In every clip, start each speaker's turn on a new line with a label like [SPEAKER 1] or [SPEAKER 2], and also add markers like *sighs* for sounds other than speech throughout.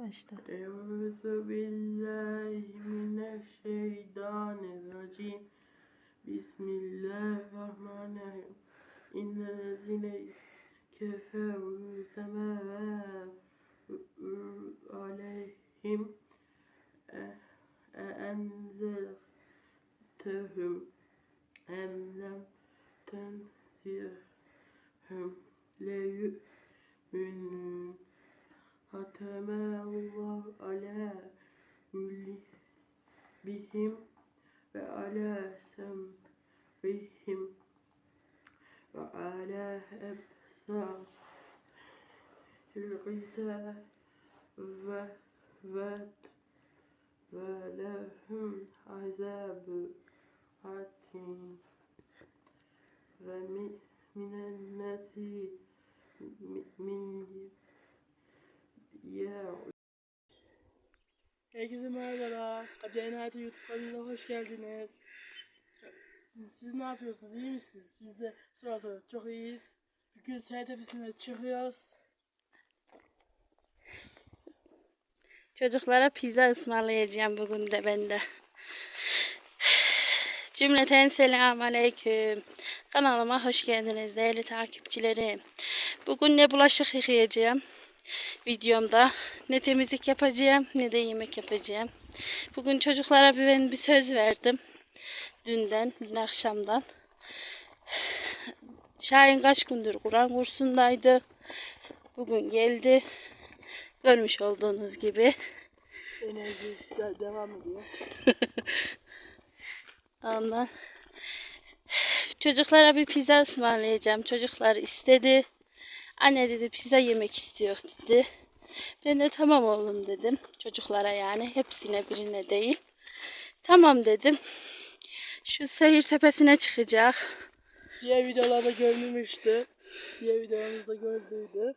[SPEAKER 1] Başta.
[SPEAKER 2] Euzu billahi mineşşeytanirracim. Bismillahirrahmanirrahim. İnnellezine keferu semâvâ aleyhim e- enzertehum em lem tenzirhum le yu'minun ختم الله على بهم وعلى سمعهم وعلى أبصار الغزاء وفات ولهم عذاب عتيم ومن الناس من ya
[SPEAKER 3] Herkese merhabalar. Acayip Hayatı YouTube kanalına hoş geldiniz. Siz ne yapıyorsunuz? İyi misiniz? Biz de sorarsanız çok iyiyiz. Bugün Seher Tepesi'ne çıkıyoruz.
[SPEAKER 1] Çocuklara pizza ısmarlayacağım bugün de ben de. Cümleten selam aleyküm. Kanalıma hoş geldiniz değerli takipçilerim. Bugün ne bulaşık yıkayacağım videomda. Ne temizlik yapacağım ne de yemek yapacağım. Bugün çocuklara bir, ben bir söz verdim. Dünden, dün akşamdan. Şahin kaç gündür Kur'an kursundaydı. Bugün geldi. Görmüş olduğunuz gibi.
[SPEAKER 3] Enerji de- devam ediyor. *laughs*
[SPEAKER 1] Ondan çocuklara bir pizza ısmarlayacağım. Çocuklar istedi. Anne dedi pizza yemek istiyor dedi. Ben de tamam oğlum dedim. Çocuklara yani hepsine birine değil. Tamam dedim. Şu seyir tepesine çıkacak.
[SPEAKER 3] Diğer videolarda görülmüştü. Diğer videolarımızda gördüydü.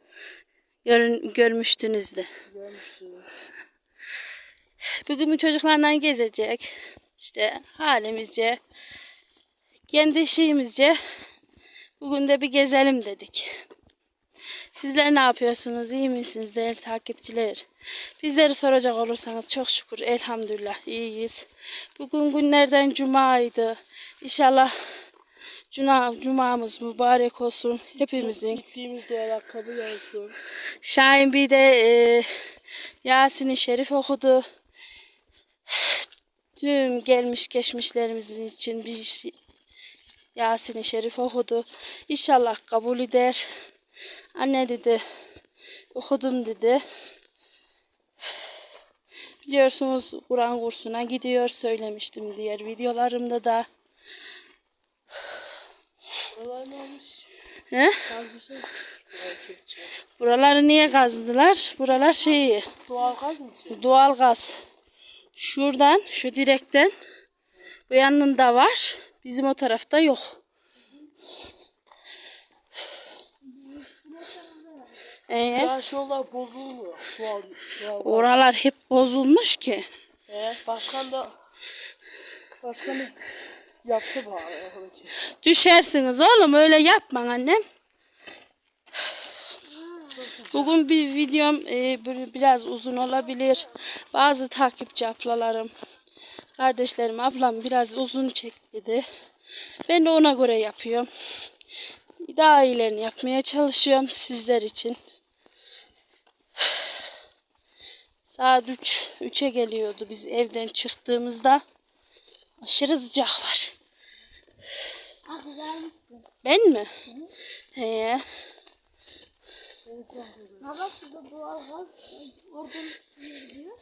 [SPEAKER 1] Görün, görmüştünüz de.
[SPEAKER 3] Görmüştünüz.
[SPEAKER 1] Bugün bu çocuklarla gezecek. İşte halimizce, kendi şeyimizce bugün de bir gezelim dedik. Sizler ne yapıyorsunuz? İyi misiniz değerli takipçiler? Bizleri soracak olursanız çok şükür elhamdülillah iyiyiz. Bugün günlerden cumaydı. İnşallah cuma, cumamız mübarek olsun hepimizin.
[SPEAKER 3] Gittiğimiz dualar kabul olsun.
[SPEAKER 1] Şahin bir de e, Yasin-i Şerif okudu. Tüm gelmiş geçmişlerimizin için bir Yasin-i Şerif okudu. İnşallah kabul eder. Anne dedi, okudum dedi. Biliyorsunuz Kur'an kursuna gidiyor söylemiştim diğer videolarımda da.
[SPEAKER 3] Buralar ne olmuş?
[SPEAKER 1] He?
[SPEAKER 3] Erkekçe.
[SPEAKER 1] Buraları niye kazdılar? Buralar şeyi,
[SPEAKER 3] Doğal gaz mı?
[SPEAKER 1] Doğal gaz. Şuradan, şu direkten bu yanında var. Bizim o tarafta yok. Ee,
[SPEAKER 3] Ya şu yollar bozulmuyor. Şu an. An.
[SPEAKER 1] oralar hep bozulmuş ki.
[SPEAKER 3] Ee, başkan da başkan da yaptı bari.
[SPEAKER 1] Düşersiniz oğlum öyle yatman annem. Bugün bir videom e, bir- biraz uzun olabilir. Bazı takipçi ablalarım, kardeşlerim, ablam biraz uzun çek dedi. Ben de ona göre yapıyorum. Daha iyilerini yapmaya çalışıyorum sizler için. Saat 3, 3'e geliyordu biz evden çıktığımızda. Aşırı sıcak var.
[SPEAKER 4] Abi vermişsin.
[SPEAKER 1] Ben mi? He.
[SPEAKER 4] Baba şurada doğal gaz oradan gidiyor.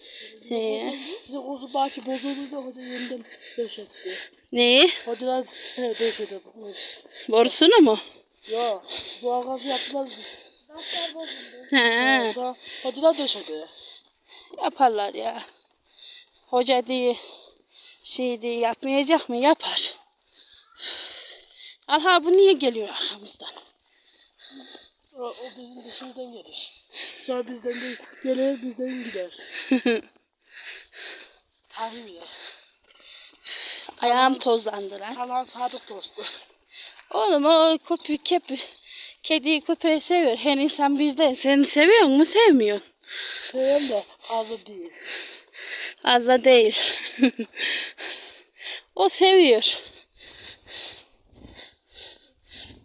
[SPEAKER 1] He.
[SPEAKER 3] Size kuzu bahçe bozuldu da hoca yeniden döşetti.
[SPEAKER 1] Neyi?
[SPEAKER 3] Hocalar he, döşedi.
[SPEAKER 1] Borusunu mu?
[SPEAKER 3] Ya doğal gaz yaptılar.
[SPEAKER 4] Gazlar bozuldu.
[SPEAKER 1] He.
[SPEAKER 3] Hocalar döşedi.
[SPEAKER 1] Yaparlar ya. Hoca diye şey diye yapmayacak mı? Yapar. Alha bu niye geliyor arkamızdan?
[SPEAKER 3] O, o bizim dışımızdan gelir. Sonra bizden de gelir bizden gider. *laughs* Tahmin ya.
[SPEAKER 1] Ayağım tozlandı lan.
[SPEAKER 3] Kalan sadık dostu.
[SPEAKER 1] Oğlum o köpü kepi kediyi köpeği seviyor. Her insan bizden. Sen seviyor mu sevmiyor?
[SPEAKER 3] Seviyorum da fazla değil.
[SPEAKER 1] Fazla değil. o seviyor.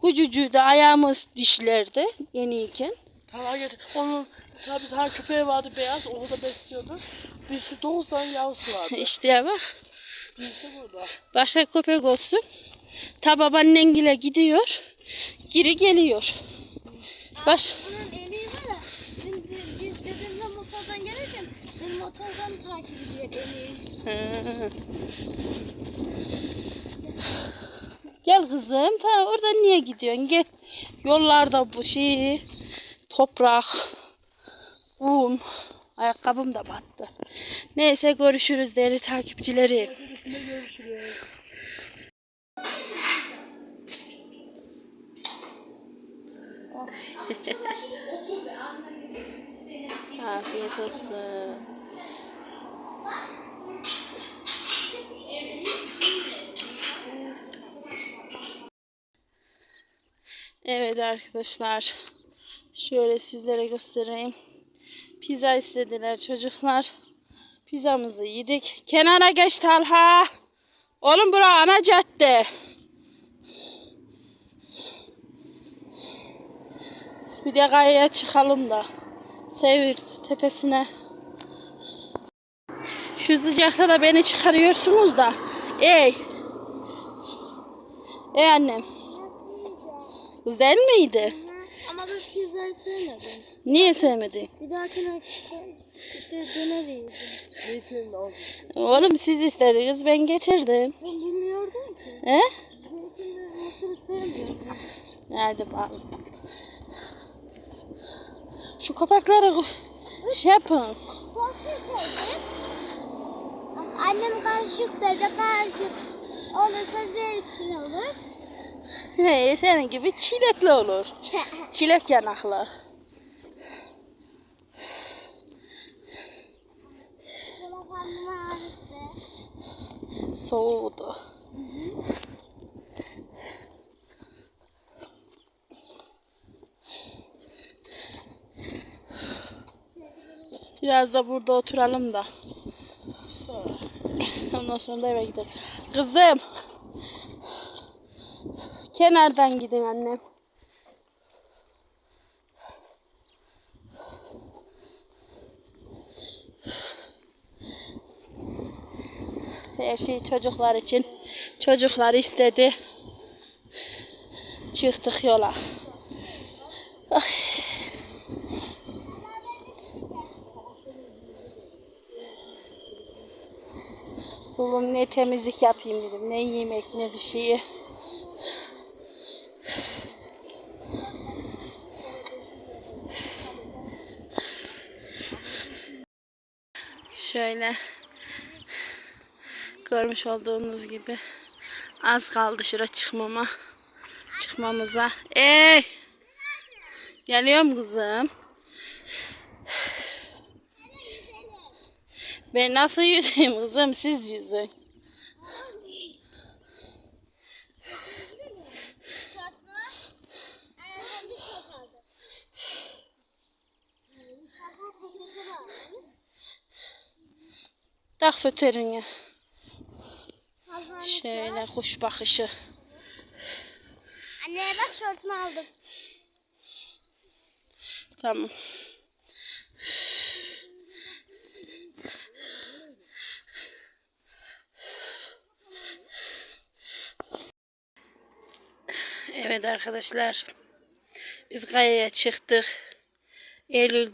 [SPEAKER 1] Kucucuğu da ayağımız dişlerdi yeniyken.
[SPEAKER 3] Tamam geç. Onun tabii bir tane köpeği vardı beyaz. Onu da besliyordu. Birisi dokuz tane yavrusu vardı. *laughs*
[SPEAKER 1] İşte ya bak.
[SPEAKER 3] Birisi burada.
[SPEAKER 1] Başka köpek olsun. Ta babaannengile gidiyor. Geri geliyor. Baş.
[SPEAKER 4] Bunun motordan takip ediyor.
[SPEAKER 1] Ha. Gel kızım. Ta oradan niye gidiyorsun? Gel. Yollarda bu şey toprak, un. Ayakkabım da battı. Neyse görüşürüz değerli takipçilerim.
[SPEAKER 3] Görüşürüz.
[SPEAKER 1] Afiyet olsun. Evet arkadaşlar. Şöyle sizlere göstereyim. Pizza istediler çocuklar. Pizzamızı yedik. Kenara geç Talha. Oğlum bura ana cadde. Bir de kayaya çıkalım da. Sevir tepesine. Şu sıcakta da beni çıkarıyorsunuz da. Ey. Ey annem. Güzel miydi?
[SPEAKER 4] Ama ben pizzayı sevmedim.
[SPEAKER 1] Niye sevmedin?
[SPEAKER 4] Bir dahakine işte döner
[SPEAKER 3] olsun.
[SPEAKER 1] Oğlum siz istediniz ben getirdim.
[SPEAKER 4] Ben bilmiyordum ki.
[SPEAKER 1] He?
[SPEAKER 4] Mısırı sevmiyordum.
[SPEAKER 1] Hadi bakalım. Şu kapakları şey yapın.
[SPEAKER 4] Annem karışık dedi karışık. Olursa zeytin olur. *laughs*
[SPEAKER 1] He, senin gibi çilekli olur. *laughs* Çilek yanaklı. Soğudu. Biraz da burada oturalım da.
[SPEAKER 3] Sonra.
[SPEAKER 1] Ondan sonra da eve gidelim. Kızım. Kenardan gidin annem. Her şey çocuklar için. Çocuklar istedi. Çıktık yola. Ay. Bugün ne temizlik yapayım dedim. Ne yemek ne bir şeyi. Şöyle görmüş olduğunuz gibi az kaldı şura çıkmama çıkmamıza. Ey! Geliyorum kızım. Ben nasıl yüzeyim kızım siz yüzün. Fötörünü. Şöyle kuş bakışı.
[SPEAKER 4] Anne bak şortumu aldım.
[SPEAKER 1] Tamam. Evet arkadaşlar. Biz kayaya çıktık. Eylül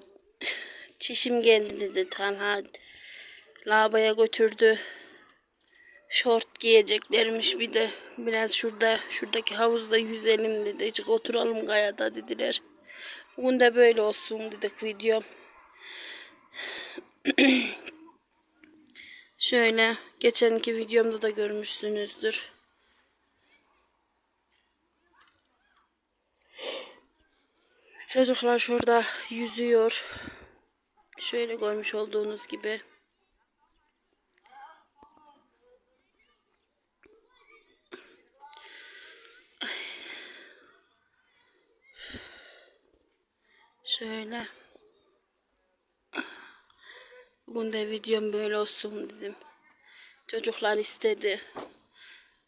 [SPEAKER 1] çişim geldi dedi Talha. Lavaboya götürdü. Şort giyeceklermiş bir de. Biraz şurada, şuradaki havuzda yüzelim dedi. Oturalım kayada dediler. Bugün de böyle olsun dedik videom. *clears throat* Şöyle geçenki videomda da görmüşsünüzdür. Çocuklar şurada yüzüyor. Şöyle görmüş olduğunuz gibi. Şöyle. Bugün de videom böyle olsun dedim. Çocuklar istedi.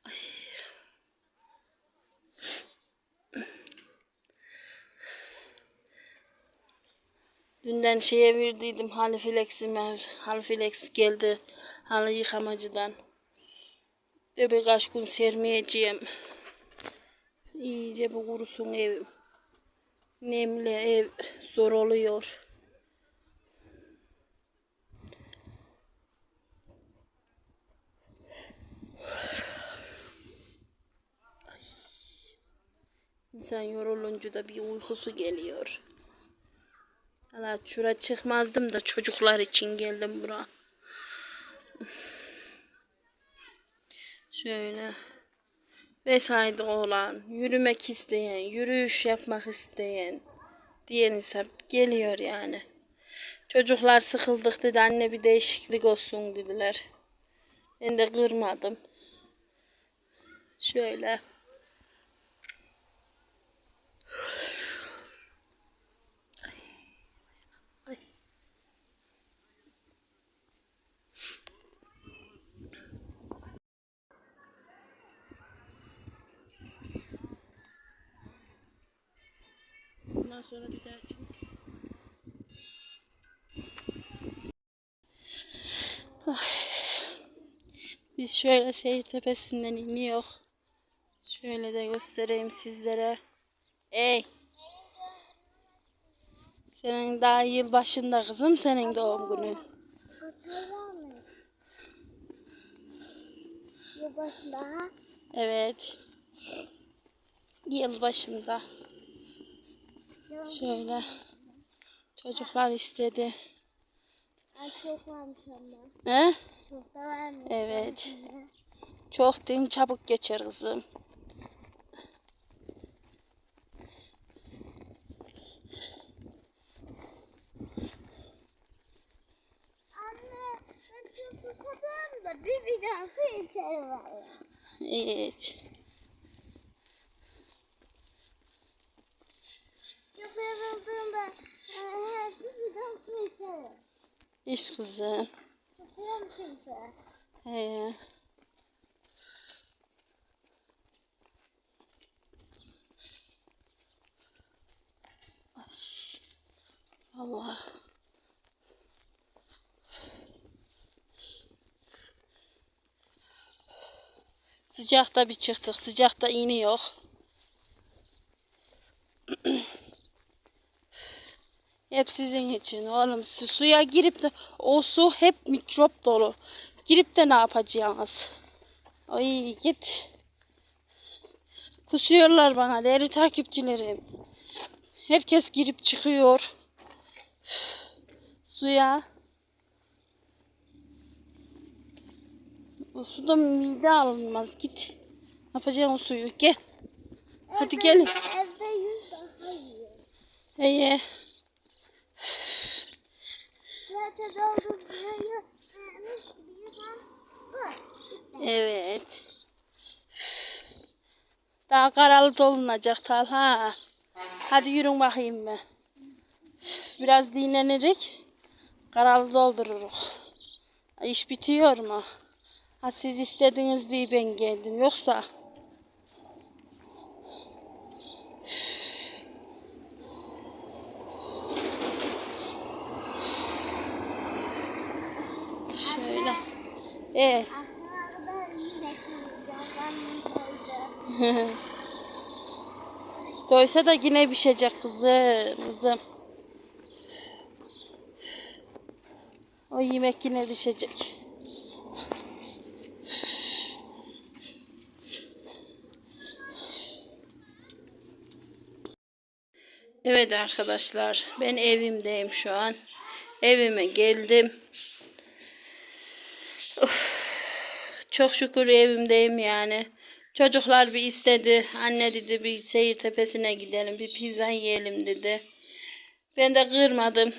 [SPEAKER 1] Ay. Dünden şeye verdiydim halifilexime. Halifilex geldi halı yıkamacıdan. De birkaç gün sermeyeceğim. İyice bu kurusun evim. Nemli ev zor oluyor. İnsan yorulunca da bir uykusu geliyor. Hala şura çıkmazdım da çocuklar için geldim bura. Şöyle. Vesaire olan, yürümek isteyen, yürüyüş yapmak isteyen diyen hesap geliyor yani. Çocuklar sıkıldık dedi anne bir değişiklik olsun dediler. Ben de kırmadım. Şöyle. Sonra bir daha çık. Ay. Biz şöyle seyir tepesinden iniyor. Şöyle de göstereyim sizlere. Ey. Senin daha yıl başında kızım senin doğum günü.
[SPEAKER 4] Yılbaşında ha?
[SPEAKER 1] Evet. Yıl başında. Şöyle. Çocuklar istedi.
[SPEAKER 4] Ay çok varmış ama.
[SPEAKER 1] He?
[SPEAKER 4] Çok da varmış.
[SPEAKER 1] Evet. Çok din çabuk geçer kızım.
[SPEAKER 4] Anne ben çok susadım da bir bir daha su içerim.
[SPEAKER 1] Evet.
[SPEAKER 4] Çok e, içerim.
[SPEAKER 1] İş kızım.
[SPEAKER 4] Susuyorum çünkü.
[SPEAKER 1] He. Allah. Sıcakta bir çıktık. Sıcakta iğne yok. Hep sizin için oğlum. Su, suya girip de o su hep mikrop dolu. Girip de ne yapacaksınız? Ay git. Kusuyorlar bana değerli takipçilerim. Herkes girip çıkıyor. Suya. O suda mide alınmaz. Git. Ne yapacaksın o suyu? Gel. Hadi gelin.
[SPEAKER 4] Evde yüz daha iyi.
[SPEAKER 1] Eye. Evet. Daha karalı dolunacak Talha. Hadi yürün bakayım mı? Biraz dinlenirik. Karalı doldururuz. İş bitiyor mu? Ha siz istediniz diye ben geldim. Yoksa şöyle. E
[SPEAKER 4] koydu.
[SPEAKER 1] Doysa da yine pişecek kızım. Kızım. O yemek yine pişecek. Evet arkadaşlar ben evimdeyim şu an. Evime geldim. Çok şükür evimdeyim yani. Çocuklar bir istedi. Anne dedi bir seyir tepesine gidelim. Bir pizza yiyelim dedi. Ben de kırmadım.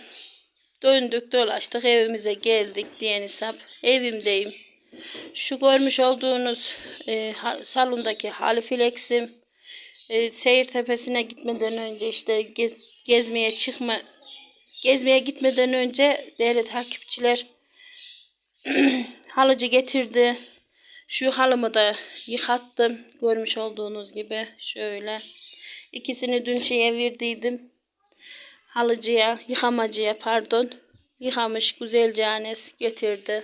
[SPEAKER 1] Döndük dolaştık evimize geldik diyen hesap. Evimdeyim. Şu görmüş olduğunuz e, salondaki halifileksim e, seyir tepesine gitmeden önce işte gez- gezmeye çıkma gezmeye gitmeden önce değerli takipçiler *clears throat* halıcı getirdi. Şu halımı da yıkattım. Görmüş olduğunuz gibi şöyle. İkisini dün şeye verdiydim. Halıcıya, yıkamacıya pardon. Yıkamış güzelce anes getirdi.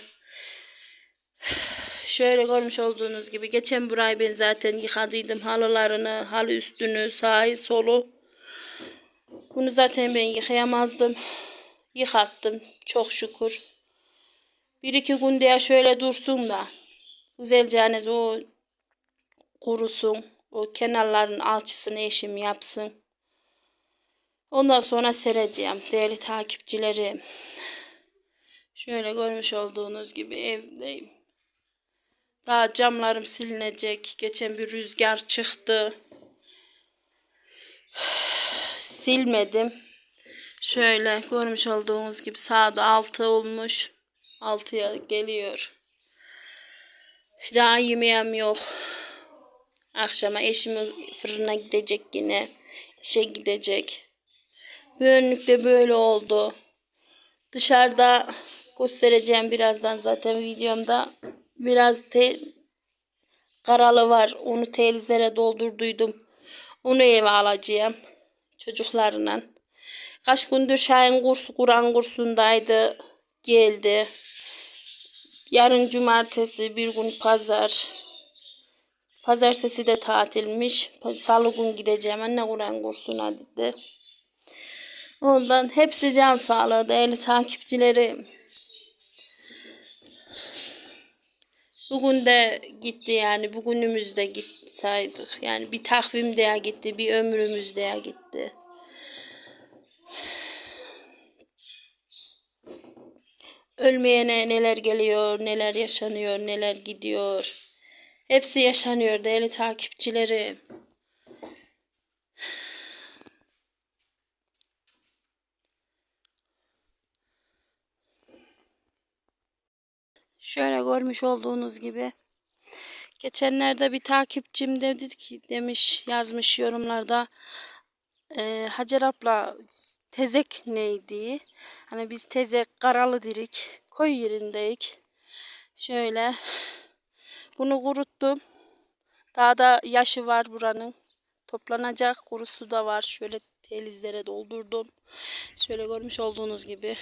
[SPEAKER 1] *sighs* Şöyle görmüş olduğunuz gibi geçen burayı ben zaten yıkadıydım halılarını, halı üstünü, sağı, solu. Bunu zaten ben yıkayamazdım. Yıkattım çok şükür. Bir iki gün diye şöyle dursun da güzelce hani o kurusun. O kenarların alçısını eşim yapsın. Ondan sonra sereceğim değerli takipçilerim. Şöyle görmüş olduğunuz gibi evdeyim. Daha camlarım silinecek. Geçen bir rüzgar çıktı. *sighs* Silmedim. Şöyle görmüş olduğunuz gibi sağda altı olmuş. Altıya geliyor. Daha yemeğim yok. Akşama eşim fırına gidecek yine. İşe gidecek. Bugünlük böyle oldu. Dışarıda göstereceğim birazdan zaten videomda. Biraz te karalı var. Onu telizlere doldurduydum. Onu eve alacağım. Çocuklarla. Kaç gündür Şahin kursu Kur'an kursundaydı. Geldi. Yarın cumartesi bir gün pazar. Pazartesi de tatilmiş. Salı gün gideceğim anne Kur'an kursuna dedi. Ondan hepsi can sağlığı değerli takipçilerim. Bugün de gitti yani bugünümüz de gitsaydık. Yani bir takvim de gitti, bir ömrümüz de gitti. Ölmeyene neler geliyor, neler yaşanıyor, neler gidiyor. Hepsi yaşanıyor değerli takipçilerim. Şöyle görmüş olduğunuz gibi. Geçenlerde bir takipçim dedi ki demiş yazmış yorumlarda e, Hacer abla tezek neydi? Hani biz tezek karalı dirik koy yerindeyik. Şöyle bunu kuruttum. Daha da yaşı var buranın. Toplanacak kurusu da var. Şöyle telizlere doldurdum. Şöyle görmüş olduğunuz gibi.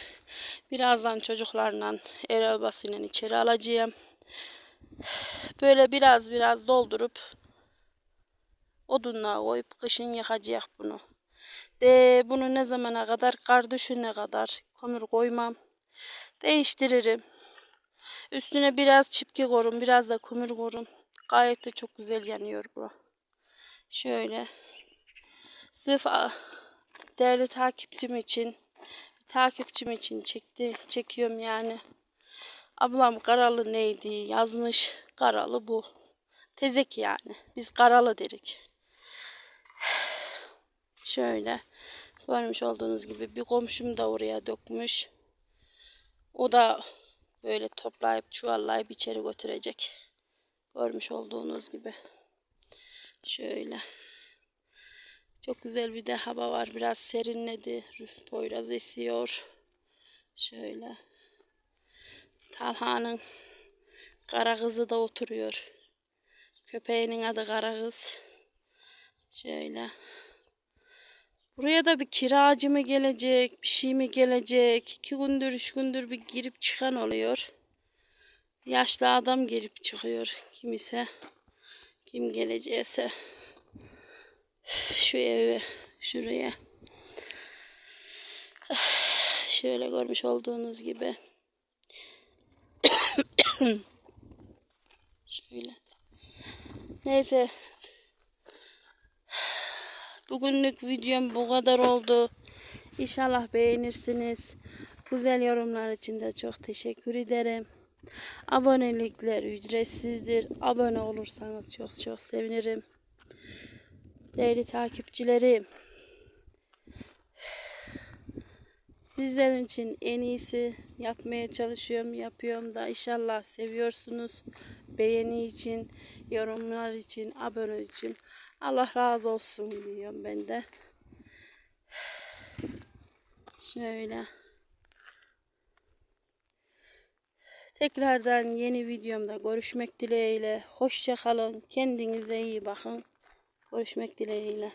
[SPEAKER 1] Birazdan çocuklarla el arabasıyla içeri alacağım. Böyle biraz biraz doldurup odunla koyup kışın yakacak bunu. De bunu ne zamana kadar kar düşüne kadar kömür koymam. Değiştiririm. Üstüne biraz çipki korum, biraz da kömür korum. Gayet de çok güzel yanıyor bu. Şöyle. Sırf değerli takipçim için, takipçim için çekti, çekiyorum yani. Ablam karalı neydi yazmış. Karalı bu. Tezek yani. Biz karalı dedik. *sighs* Şöyle. Görmüş olduğunuz gibi bir komşum da oraya dökmüş. O da böyle toplayıp çuvallayıp içeri götürecek. Görmüş olduğunuz gibi. Şöyle. Çok güzel bir de hava var. Biraz serinledi. Poyraz esiyor. Şöyle. Talha'nın kara kızı da oturuyor. Köpeğinin adı kara kız. Şöyle. Buraya da bir kiracı mı gelecek, bir şey mi gelecek? İki gündür, üç gündür bir girip çıkan oluyor. Yaşlı adam girip çıkıyor. Kim ise, kim gelecekse. Şu eve, şuraya. Şöyle görmüş olduğunuz gibi. *coughs* Şöyle. Neyse. Bugünlük videom bu kadar oldu. İnşallah beğenirsiniz. Güzel yorumlar için de çok teşekkür ederim. Abonelikler ücretsizdir. Abone olursanız çok çok sevinirim. Değerli takipçilerim. Sizlerin için en iyisi yapmaya çalışıyorum, yapıyorum da inşallah seviyorsunuz. Beğeni için, yorumlar için, abone için. Allah razı olsun diyorum ben de. Şöyle. Tekrardan yeni videomda görüşmek dileğiyle. Hoşça kalın. Kendinize iyi bakın. Görüşmek dileğiyle.